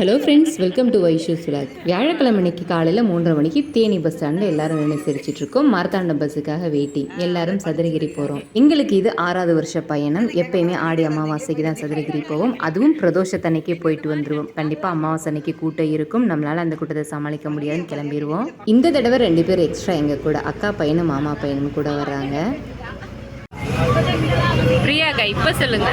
Hello friends welcome to Vaishu's vlog வியாழக்கிழமை இன்னைக்கு காலையில் மூன்றரை மணிக்கு தேனி பஸ் ஸ்டாண்டில் எல்லாரும் நின்று சிரிச்சிட்டு இருக்கோம். மார்த்தாண்டம் பஸ்ஸுக்காக வெயிட்டிங் எல்லாரும் சதுரகிரி போகிறோம் எங்களுக்கு இது ஆறாவது வருஷ பயணம். எப்பயுமே ஆடி அமாவாசைக்கு தான் சதுரகிரி போவோம். அதுவும் பிரதோஷத்தன்னைக்கே போயிட்டு வந்துருவோம். கண்டிப்பாக அமாவாசை அன்னைக்கு கூட்டம் இருக்கும். நம்மளால் அந்த கூட்டத்தை சமாளிக்க முடியாதுன்னு கிளம்பிடுவோம் இந்த தடவை ரெண்டு பேர் எக்ஸ்ட்ரா எங்கள் கூட அக்கா பையனும் மாமா பையனும் கூட வர்றாங்க. பிரியாக்கா இப்போ சொல்லுங்க.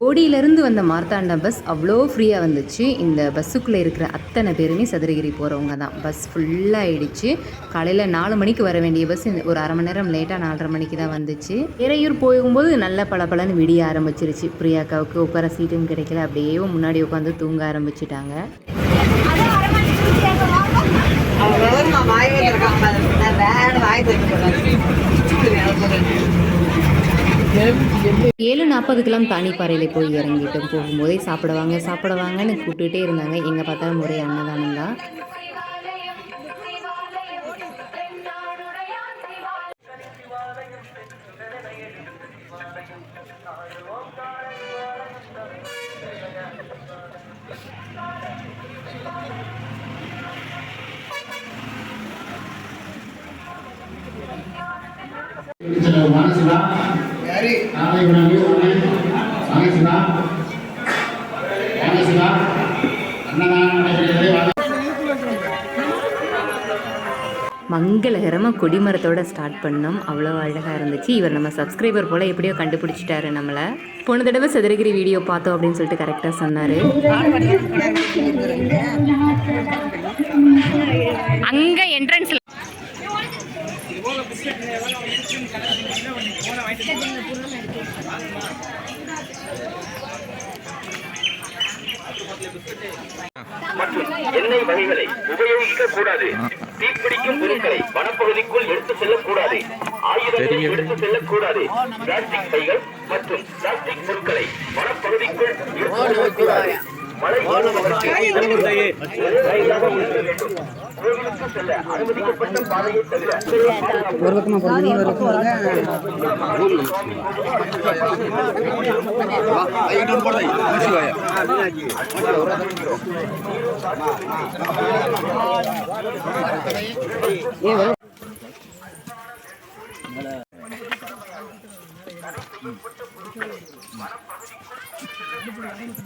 கோடியிலிருந்து வந்த மார்த்தாண்டம் பஸ் அவ்வளோ ஃப்ரீயாக வந்துச்சு. இந்த பஸ்ஸுக்குள்ளே இருக்கிற அத்தனை பேருமே சதுரகிரி போகிறவங்க தான். பஸ் ஃபுல்லாக ஆயிடுச்சு. காலையில் நாலு மணிக்கு வர வேண்டிய பஸ் இந்த ஒரு அரை மணி நேரம் லேட்டாக நாலரை மணிக்கு தான் வந்துச்சு. இறையூர் போகும்போது நல்ல பளபளன்னு விடிய ஆரம்பிச்சிருச்சு. பிரியாக்காவுக்கு உட்கார சீட்டும் கிடைக்கல. அப்படியே முன்னாடி உட்காந்து தூங்க ஆரம்பிச்சிட்டாங்க அவங்க வாய் வந்திருக்காங்க நான் வேற வாய் ஏழு நாற்பதுக்கெல்லாம் தானிப்பாறையில் போய் இறங்கிட்டோம். போகும்போதே சாப்பிடுவாங்க சாப்பிடுவாங்கன்னு கூப்பிட்டுட்டே இருந்தாங்க. எங்கே பார்த்தாலும் ஒரே அன்னதானம் தான் கொடிமரத்தோட ஸ்டார்ட் பண்ணோம். அவ்வளோ அழகாக இருந்துச்சு. இவர் நம்ம சப்ஸ்கிரைபர் போல் எப்படியோ கண்டுபிடிச்சிட்டாரு நம்மளை. போன தடவை சதுரகிரி வீடியோ பார்த்தோம் அப்படின்னு சொல்லிட்டு கரெக்டாக சொன்னார். அங்கே என்ட்ரன்ஸில் மற்றும் எண்ணெய் வகைகளை உபயோகிக்க கூடாது. வனப்பகுதிக்குள் எடுத்து செல்லக்கூடாது. ஆயுதங்களை எடுத்து செல்லக்கூடாது. பிளாஸ்டிக் பைகள் மற்றும் பிளாஸ்டிக் பொருட்களை வனப்பகுதிக்குள் எடுத்து செல்லக்கூடாது. மழை ஒரு ரயிலாக இருக்க வேண்டும். கோவிலுக்கு செல்ல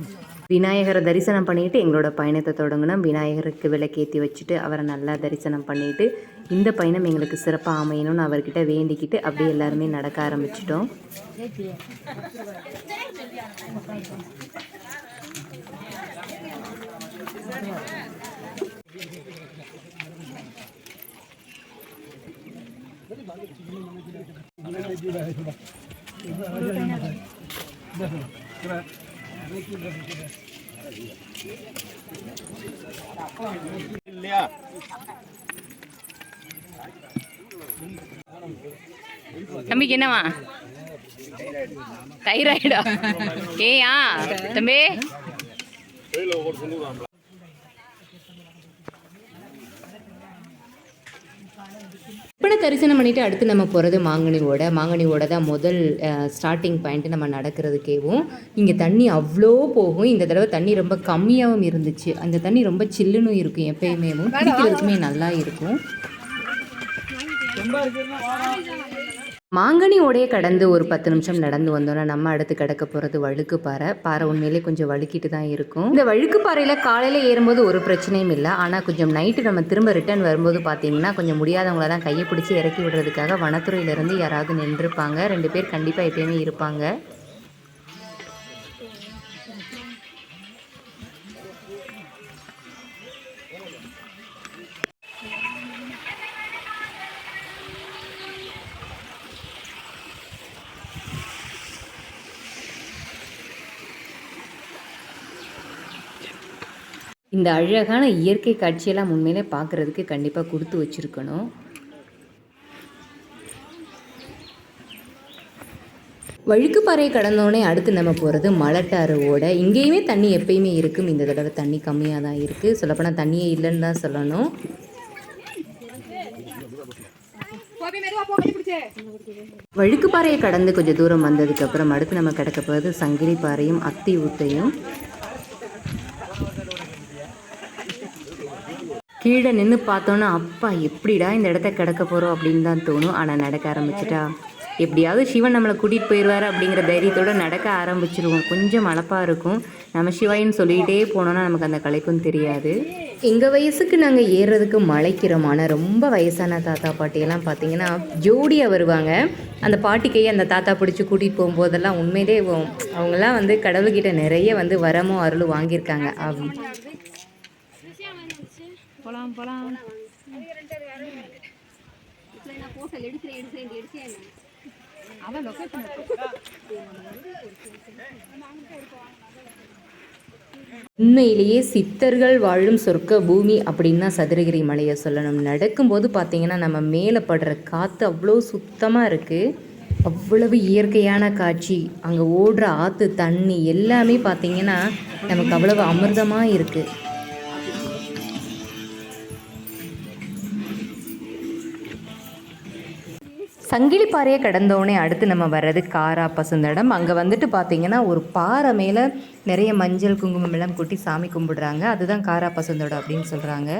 விநாயகரை தரிசனம் பண்ணிட்டு எங்களோட பயணத்தை தொடங்கினோம். விநாயகருக்கு விளக்கேற்றி வச்சுட்டு அவரை நல்லா தரிசனம் பண்ணிட்டு இந்த பயணம் எங்களுக்கு சிறப்பாக அமையணும்னு அவர்கிட்ட வேண்டிக்கிட்டு அப்படியே எல்லாருமே நடக்க ஆரம்பிச்சிட்டோம். தம்பிக்கு என்னவா தைராய்டா ஏயா தம்பி. இப்படி தரிசனம் பண்ணிட்டு அடுத்து நம்ம போகிறது மாங்கனி ஓடை மாங்கனி ஓடை தான் முதல் ஸ்டார்டிங் பாயிண்ட் நம்ம நடக்கிறதுக்கேவும் இங்கே தண்ணி அவ்வளோ போகும். இந்த தடவை தண்ணி ரொம்ப கம்மியாகவும் இருந்துச்சு. அந்த தண்ணி ரொம்ப சில்லுன்னு இருக்கும் எப்பயுமே குடிக்கிறதுக்குமே நல்லா இருக்கும். மாங்கனியோடைய கடந்து ஒரு பத்து நிமிஷம் நடந்து வந்தோம்னா நம்ம அடுத்து கிடக்க போகிறது வழுக்கு பாறை. பாறை உண்மையிலே கொஞ்சம் வழுக்கிட்டு தான் இருக்கும். இந்த வழுக்கு பாறையில் காலையில் ஏறும்போது ஒரு பிரச்சனையும் இல்லை. ஆனால் கொஞ்சம் நைட்டு நம்ம திரும்ப ரிட்டர்ன் வரும்போது பார்த்தீங்கன்னா கொஞ்சம் முடியாதவங்கள தான் கையை பிடிச்சி இறக்கி விடுறதுக்காக வனத்துறையிலேருந்து யாராவது நின்றுருப்பாங்க ரெண்டு பேர் கண்டிப்பாக எப்பயுமே இருப்பாங்க. இந்த அழகான இயற்கை காட்சியெல்லாம் உண்மையிலே பார்க்குறதுக்கு கண்டிப்பாக கொடுத்து வச்சுருக்கணும். வழுக்குப்பாறையை கடந்தோடனே அடுத்து நம்ம போகிறது மலட்டாறு ஓடை. இங்கேயுமே தண்ணி எப்பயுமே இருக்கும். இந்த தடவை தண்ணி கம்மியாக தான் இருக்குது சொல்லப்போனால் தண்ணியே இல்லைன்னு தான் சொல்லணும். வழுக்கு பாறையை கடந்து கொஞ்சம் தூரம் வந்ததுக்கு அப்புறம் அடுத்து நம்ம கிடக்க போகிறது சங்கிலி பாறையும் அத்தி ஊத்தையும். கீழே நின்று பார்த்தோன்னா அப்பா எப்படிடா இந்த இடத்த கிடக்க போகிறோம் அப்படின்னு தான் தோணும். ஆனால் நடக்க ஆரம்பிச்சிட்டா. எப்படியாவது சிவன் நம்மளை கூட்டிகிட்டு போயிடுவார் அப்படிங்கிற தைரியத்தோடு நடக்க ஆரம்பிச்சிருவோம். கொஞ்சம் மலப்பாக இருக்கும். நம்ம சிவாயின்னு சொல்லிகிட்டே போனோன்னா நமக்கு அந்த கலைக்கும் தெரியாது. எங்கள் வயசுக்கு நாங்கள் ஏறுறதுக்கு மலைக்கிறோம். ஆனால் ரொம்ப வயசான தாத்தா பாட்டியெல்லாம் பார்த்தீங்கன்னா ஜோடியாக வருவாங்க. அந்த பாட்டிக்கை அந்த தாத்தா பிடிச்சி கூட்டிகிட்டு போகும்போதெல்லாம் உண்மையிலே அவங்கெல்லாம் வந்து கடவுள்கிட்ட நிறைய வந்து வரமும் அருளும் வாங்கியிருக்காங்க. அப்படி உண்மையிலேயே சித்தர்கள் வாழும் சொர்க்க பூமி அப்படின்னு தான் சதுரகிரி மலையை சொல்லணும். நடக்கும்போது பார்த்தீங்கன்னா நம்ம மேலே படுற காற்று அவ்வளோ சுத்தமாக இருக்குது அவ்வளவு இயற்கையான காட்சி. அங்கே ஓடுற ஆற்று தண்ணி எல்லாமே பார்த்தீங்கன்னா நமக்கு அவ்வளவு அமிர்தமாக இருக்குது சங்கிலி பாறையை கடந்தோடனே அடுத்து நம்ம வர்றது காரா பசுந்தடம் அங்கே வந்துட்டு பார்த்தீங்கன்னா ஒரு பாறை மேலே நிறைய மஞ்சள் குங்குமம் எல்லாம் கொட்டி சாமி கும்பிடுறாங்க அதுதான் காரா பசுந்தடம் அப்படின்னு சொல்கிறாங்க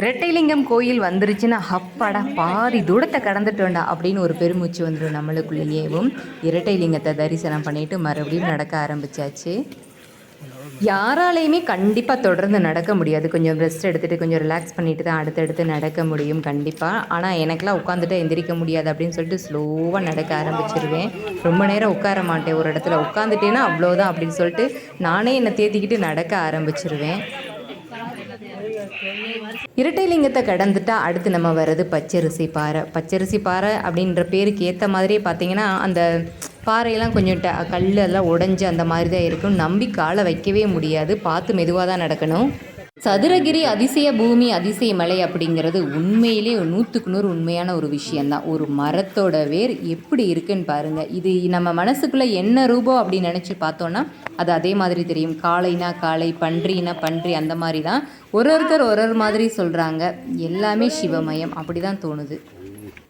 இரட்டைலிங்கம் கோயில் வந்துருச்சுன்னா அப்பாடா பாதி தூரத்தை கடந்துட்டோண்டா அப்படின்னு ஒரு பெருமூச்சு வந்துடும் நம்மளுக்குள்ளேயேவும். இரட்டைலிங்கத்தை தரிசனம் பண்ணிட்டு மறுபடியும் நடக்க ஆரம்பிச்சாச்சு. யாராலையுமே கண்டிப்பாக தொடர்ந்து நடக்க முடியாது. கொஞ்சம் ரெஸ்ட் எடுத்துகிட்டு கொஞ்சம் ரிலாக்ஸ் பண்ணிட்டு தான் அடுத்தடுத்து நடக்க முடியும் கண்டிப்பாக ஆனால் எனக்கெல்லாம் உட்காந்துட்டு எந்திரிக்க முடியாது அப்படின்னு சொல்லிட்டு ஸ்லோவாக நடக்க ஆரம்பிச்சிருவேன். ரொம்ப நேரம் உட்கார மாட்டேன். ஒரு இடத்துல உட்காந்துட்டேன்னா அவ்வளோதான் அப்படின்னு சொல்லிட்டு நானே என்னை தேத்திக்கிட்டு நடக்க ஆரம்பிச்சிருவேன். இரட்டைலிங்கத்தை கடந்துட்டா அடுத்து நம்ம வர்றது பச்சரிசி பாறை. பச்சரிசி பாறை அப்படின்ற பேருக்கு ஏற்ற மாதிரியே பார்த்தீங்கன்னா அந்த பாறையெல்லாம் கொஞ்சம் ட கல் எல்லாம் உடஞ்சி அந்த மாதிரி தான் இருக்கும் நம்பி காலை வைக்கவே முடியாது. பார்த்து மெதுவாக தான் நடக்கணும். சதுரகிரி அதிசய பூமி அதிசய மலை அப்படிங்கிறது உண்மையிலே நூற்றுக்கு நூறு உண்மையான ஒரு விஷயந்தான் ஒரு மரத்தோட வேர் எப்படி இருக்குன்னு பாருங்கள் இது நம்ம மனசுக்குள்ளே என்ன ரூபம் அப்படின்னு நினச்சி பார்த்தோன்னா அது அதே மாதிரி தெரியும். காளைனா காளை பன்றினா பன்றி அந்த மாதிரி தான் ஒரு ஒருத்தர் ஒரு ஒரு மாதிரி சொல்கிறாங்க எல்லாமே சிவமயம் அப்படி தான் தோணுது.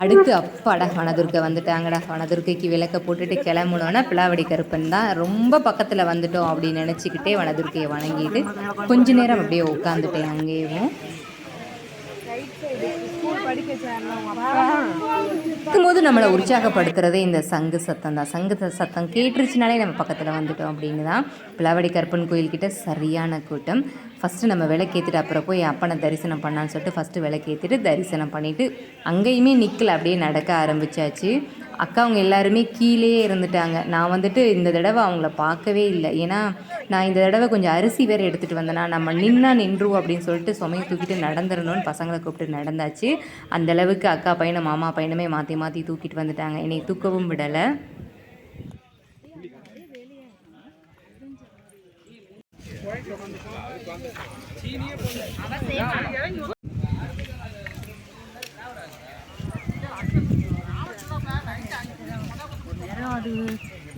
அடுத்து அப்பாடா வனதுர்க்கை வந்துட்டாங்கடா. வனதுர்க்கைக்கு விளக்க போட்டுட்டு கிளம்புனோன்னா பிளாவடி கருப்பன் தான் ரொம்ப பக்கத்தில் வந்துட்டோம் அப்படின்னு நினச்சிக்கிட்டே வனதுர்க்கையை வணங்கிட்டு கொஞ்ச நேரம் அப்படியே உட்காந்துட்டேன் அங்கேயும். இருக்கும்போது நம்மளை உற்சாகப்படுத்துறதே இந்த சங்கு சத்தம் தான். சங்கு சத்தம் கேட்டுருச்சுனாலே நம்ம பக்கத்தில் வந்துட்டோம் அப்படின்னு தான் பிளவடி கருப்பன் கோயில்கிட்ட சரியான கூட்டம். ஃபஸ்ட்டு நம்ம விளக்கேற்றிட்டு அப்புறம் போய் அப்பனை தரிசனம் பண்ணான்னு சொல்லிட்டு ஃபஸ்ட்டு விளக்கேற்றிட்டு தரிசனம் பண்ணிவிட்டு அங்கேயுமே நிற்கல அப்படியே நடக்க ஆரம்பிச்சாச்சு. அக்கா அவங்க எல்லாருமே கீழேயே இருந்துட்டாங்க. நான் வந்துட்டு இந்த தடவை அவங்கள பார்க்கவே இல்லை. ஏன்னா நான் இந்த தடவை கொஞ்சம் அரிசி வேறு எடுத்துகிட்டு வந்தேன்னா நம்ம நின்னா நின்றுவோம் அப்படின்னு சொல்லிட்டு சுமையை தூக்கிட்டு நடந்துடணும்னு பசங்களை கூப்பிட்டு நடந்தாச்சு. அந்தளவுக்கு அக்கா பையனும் மாமா பையனுமே மாற்றி மாற்றி தூக்கிட்டு வந்துட்டாங்க. என்னை தூக்கவும் விடலை.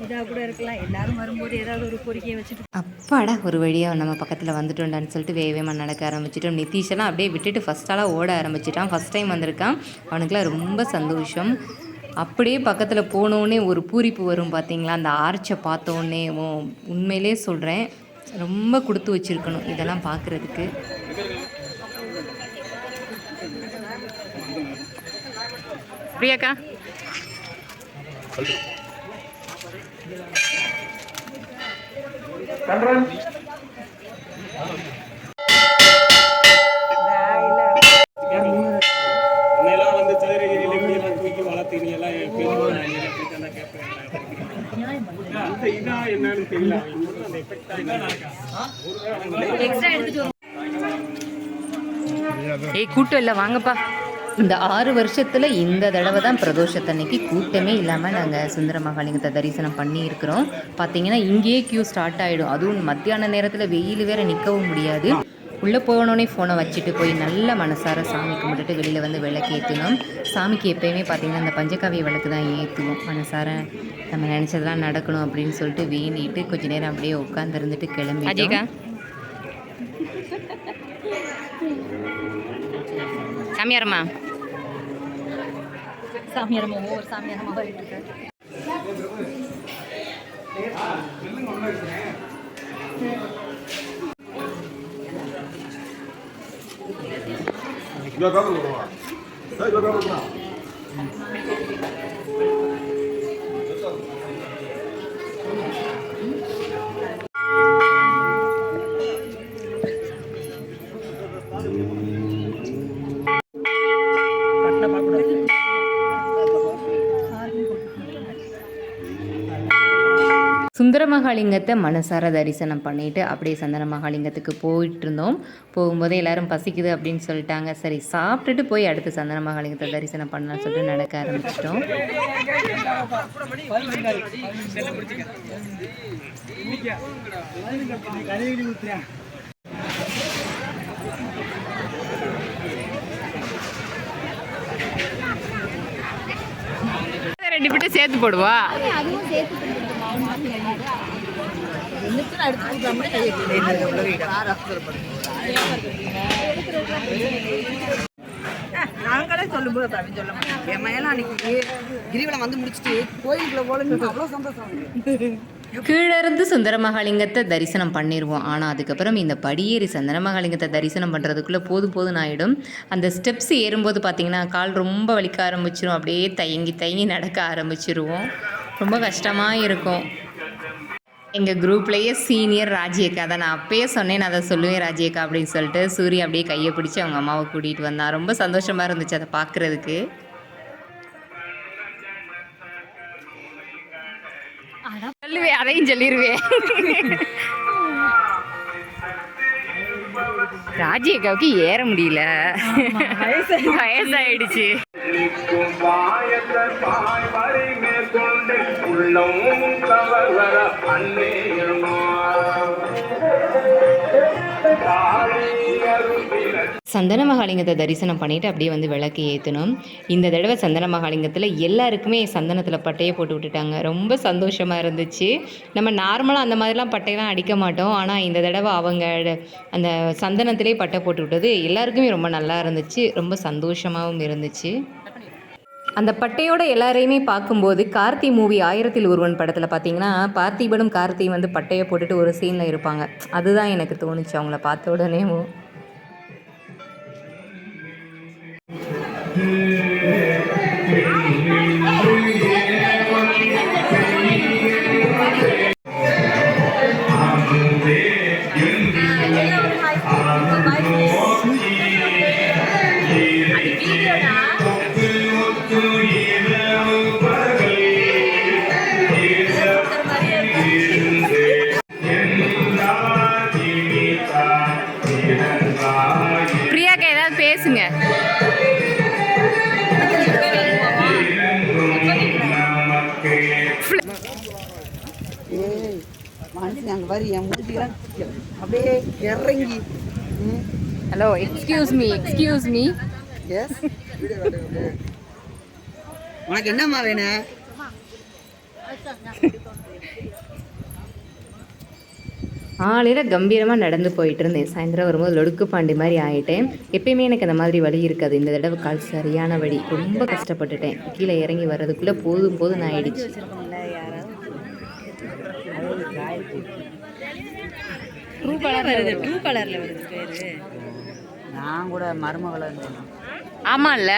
இதாக கூட இருக்கலாம் எல்லாரும் வரும்போது ஏதாவது ஒரு வச்சுட்டு அப்பாடா ஒரு வழியாக நம்ம பக்கத்தில் வந்துட்டோம்டான்னு சொல்லிட்டு வேகமாக நடக்க ஆரம்பிச்சிட்டோம். நிதிஷெல்லாம் அப்படியே விட்டுட்டு ஃபஸ்ட்டாலாம் ஓட ஆரம்பிச்சிட்டான். ஃபஸ்ட் டைம் வந்திருக்கான். அவனுக்குலாம் ரொம்ப சந்தோஷம். அப்படியே பக்கத்தில் போனோடனே ஒரு பூரிப்பு வரும் பார்த்தீங்களா அந்த ஆர்ச்சை பார்த்தோன்னே உண்மையிலே சொல்கிறேன் ரொம்ப கொடுத்து வச்சிருக்கணும் இதெல்லாம் பார்க்குறதுக்கு. பிரியாக்கா? முன்னையெல்லாம் வந்து சதுரகிரியில இப்படியெல்லாம் தூக்கி வளர்த்து நீ எல்லாம் பேசுவாங்க அப்படி தானே கேட்பேன் அந்த இதா என்னன்னு தெரியல அவங்க சொல்ற அந்த எஃபெக்டா ஏய் கூட்டம் இல்லை வாங்கப்பா. இந்த ஆறு வருஷத்தில் இந்த தடவை தான் பிரதோஷத்தன்னைக்கு கூட்டமே இல்லாமல் நாங்கள் சுந்தர மகாலிங்கத்தை தரிசனம் பண்ணியிருக்கிறோம். பார்த்தீங்கன்னா இங்கேயே கியூ ஸ்டார்ட் ஆகிடும் அதுவும் மத்தியான நேரத்தில் வெயில் வேற நிற்கவும் முடியாது. உள்ளே போனோடனே ஃபோனை வச்சுட்டு போய் நல்ல மனசார சாமி கும்பிட்டுட்டு வெளியில் வந்து விளக்கு ஏற்றணும் சாமிக்கு எப்போயுமே பார்த்திங்கன்னா அந்த பஞ்சகாவிய விளக்கு தான் ஏற்றுவோம் மனசார நம்ம நினச்சதெல்லாம் நடக்கணும் அப்படின்னு சொல்லிட்டு வேண்டிட்டு கொஞ்ச நேரம் அப்படியே உட்காந்துருந்துட்டு கிளம்பி சாமியாரம்மா. சாமியாரமா ஒவ்வொரு சாமியாரமா போயிட்டு இருக்கு சுந்தர மகாலிங்கத்தை மனசார தரிசனம் பண்ணிட்டு அப்படியே சந்தன மகாலிங்கத்துக்கு போயிட்டு இருந்தோம் போகும்போதே எல்லாரும் பசிக்குது அப்படின்னு சொல்லிட்டாங்க. சரி சாப்பிட்டுட்டு போய் அடுத்து சந்தன மகாலிங்கத்தை தரிசனம் பண்ணலாம்னு சொல்லிட்டு நடக்க ஆரம்பிச்சிட்டோம். ரெண்டு பேரும் சேர்த்து போடுவா? நாங்களே சொல்லும்போது அப்ப அவன் சொல்ல மாட்டான் என் மேல அன்னைக்கு கிரிவலம் வந்து முடிச்சுட்டு கோயிலுக்குள்ள போலன்னு அவ்வளோ சந்தோஷம் கீழே இருந்து சுந்தர மகாலிங்கத்தை தரிசனம் பண்ணிடுவோம் ஆனால் அதுக்கப்புறம் இந்த படியேறி சந்தன மகாலிங்கத்தை தரிசனம் பண்ணுறதுக்குள்ளே போதும் போதும் ஆகிடும் அந்த ஸ்டெப்ஸ் ஏறும்போது பார்த்தீங்கன்னா கால் ரொம்ப வலிக்க ஆரம்பிச்சிரும். அப்படியே தயங்கி தயங்கி நடக்க ஆரம்பிச்சிருவோம். ரொம்ப கஷ்டமாக இருக்கும். எங்கள் குரூப்லேயே சீனியர் ராஜியக்கா தான். நான் அப்பயே சொன்னேன் நான் அதை சொல்லுவேன் ராஜியக்கா அப்படின்னு சொல்லிட்டு சூரிய அப்படியே கையை பிடிச்சி அவங்க அம்மாவை கூட்டிகிட்டு வந்தான் ரொம்ப சந்தோஷமாக இருந்துச்சு அதை பார்க்குறதுக்கு. சொல்லுவேன் அதையும் சொல்லிடுவேன் ராஜியக்காவுக்கு ஏற முடியல. வயசாயிடுச்சு. உள்ளமும் பாயத்த வர அன்னே சந்தன மகாலிங்கத்தை தரிசனம் பண்ணிட்டு அப்படியே வந்து விளக்கு ஏற்றணும் இந்த தடவை சந்தன மகாலிங்கத்தில் எல்லாருக்குமே சந்தனத்தில் பட்டையை போட்டு விட்டுட்டாங்க. ரொம்ப சந்தோஷமாக இருந்துச்சு. நம்ம நார்மலாக அந்த மாதிரிலாம் பட்டையெல்லாம் அடிக்க மாட்டோம். ஆனால் இந்த தடவை அவங்க அந்த சந்தனத்திலே பட்டை போட்டு விட்டது எல்லாருக்குமே ரொம்ப நல்லா இருந்துச்சு. ரொம்ப சந்தோஷமாகவும் இருந்துச்சு. அந்த பட்டையோட எல்லாரையுமே பார்க்கும்போது கார்த்தி மூவி ஆயிரத்தில் ஒருவன் படத்தில் பார்த்தீங்கன்னா பார்த்திபனும் கார்த்தி வந்து பட்டையை போட்டுட்டு ஒரு சீனில் இருப்பாங்க. அதுதான் எனக்கு தோணுச்சு அவங்கள பார்த்த உடனேவும் இறங்கி hello excuse me excuse me yes உனக்கு என்னம்மா வேணும்? காலையில் கம்பீரமாக நடந்து போயிட்டு இருந்தேன் சாயந்தரம் வரும்போது லொடுக்கு பாண்டி மாதிரி ஆயிட்டேன். எப்பயுமே எனக்கு அந்த மாதிரி வழி இருக்காது. இந்த தடவை கால் சரியான வழி. ரொம்ப கஷ்டப்பட்டுட்டேன். கீழே இறங்கி வர்றதுக்குள்ளே போதும் போதும் நான் ஆயிடுச்சு நான் கூட மருமகளை ஆமாம்ல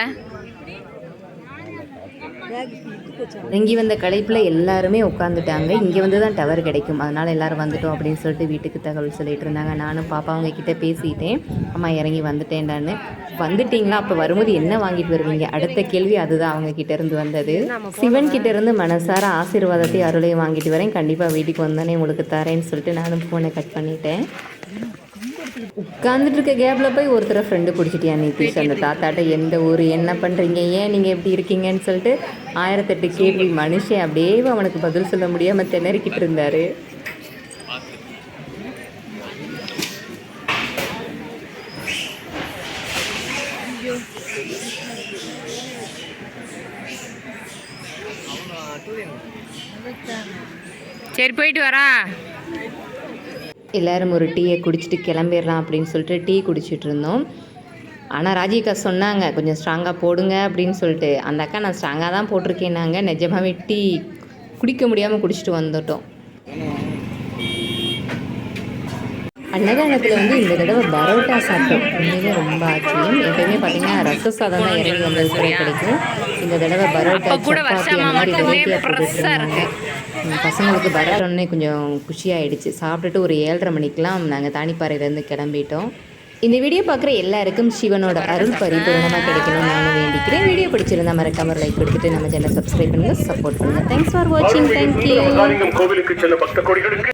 இங்கே வந்த களைப்பில் எல்லாருமே உட்காந்துட்டாங்க இங்கே வந்து தான் டவர் கிடைக்கும். அதனால் எல்லாரும் வந்துட்டோம் அப்படின்னு சொல்லிட்டு வீட்டுக்கு தகவல் சொல்லிட்டு இருந்தாங்க. நானும் பாப்பா அவங்க கிட்ட பேசிட்டேன். அம்மா இறங்கி வந்துட்டேன்டான்னு. வந்துட்டீங்களா? அப்போ வரும்போது என்ன வாங்கிட்டு வருவீங்க? அடுத்த கேள்வி அதுதான். அவங்க கிட்ட இருந்து வந்தது. சிவன் கிட்ட இருந்து மனசார ஆசீர்வாதத்தை அருளையும் வாங்கிட்டு வரேன். கண்டிப்பாக வீட்டுக்கு வந்தானே உங்களுக்கு தரேன்னு சொல்லிட்டு நானும் ஃபோனை கட் பண்ணிட்டேன். உட்காந்துட்டு இருக்க கேப்பில் போய் ஒருத்தரை ஃப்ரெண்டு பிடிச்சிட்டியா நிதிஷ் அந்த தாத்தாட்ட எந்த ஊர் என்ன பண்ணுறீங்க ஏன் நீங்கள் எப்படி இருக்கீங்கன்னு சொல்லிட்டு ஆயிரத்தெட்டு கேள்வி மனுஷன் அப்படியே அவனுக்கு பதில் சொல்ல முடியாமல் திணறிக்கிட்டு இருந்தாரு. சரி போயிட்டு வரா. எல்லாரும் ஒரு டீயை குடிச்சிட்டு கிளம்பிடலாம் அப்படின்னு சொல்லிட்டு டீ குடிச்சிட்டு இருந்தோம். ஆனால் ராஜிகா சொன்னாங்க கொஞ்சம் ஸ்ட்ராங்காக போடுங்க அப்படின்னு சொல்லிட்டு. அந்த அக்கா நான் ஸ்ட்ராங்காக தான் போட்டிருக்கேன் நாங்கள் நிஜமாவே டீ குடிக்க முடியாமல் குடிச்சிட்டு வந்துட்டோம். அன்னதானத்தில் வந்து இந்த தடவை பரோட்டா சாப்பிட்டோம். உண்மையிலே ரொம்ப ஆச்சரியம். எப்பயுமே பார்த்தீங்கன்னா ரச சாதம் தான் இறங்கி வந்தது கூட கிடைக்கும் இந்த தடவை பரோட்டா சப்பாத்தி அந்த மாதிரி வெரைட்டியாக உம், பசங்களுக்கு பரோட்டானே கொஞ்சம் குஷியாயிடுச்சு. சாப்பிட்டுட்டு ஒரு ஏழரை மணிக்கெலாம் நாங்கள் தானிப்பாறையிலேருந்து கிளம்பிட்டோம். இந்த வீடியோ பார்க்குற எல்லாருக்கும் சிவனோட அருள் பரிபூர்ணமாக கிடைக்கணும்னு நானும் வேண்டிக்கிறேன். வீடியோ பிடிச்சிருந்தா மறக்காம லைக் கொடுத்துட்டு நம்ம சேனல் சப்ஸ்கிரைப் பண்ணுங்கள் சப்போர்ட் பண்ணுங்கள் தேங்க்ஸ் ஃபார் வாட்சிங் தேங்க்யூ கோவிலுக்கு செல்ல பக்த கோடிகளுக்கு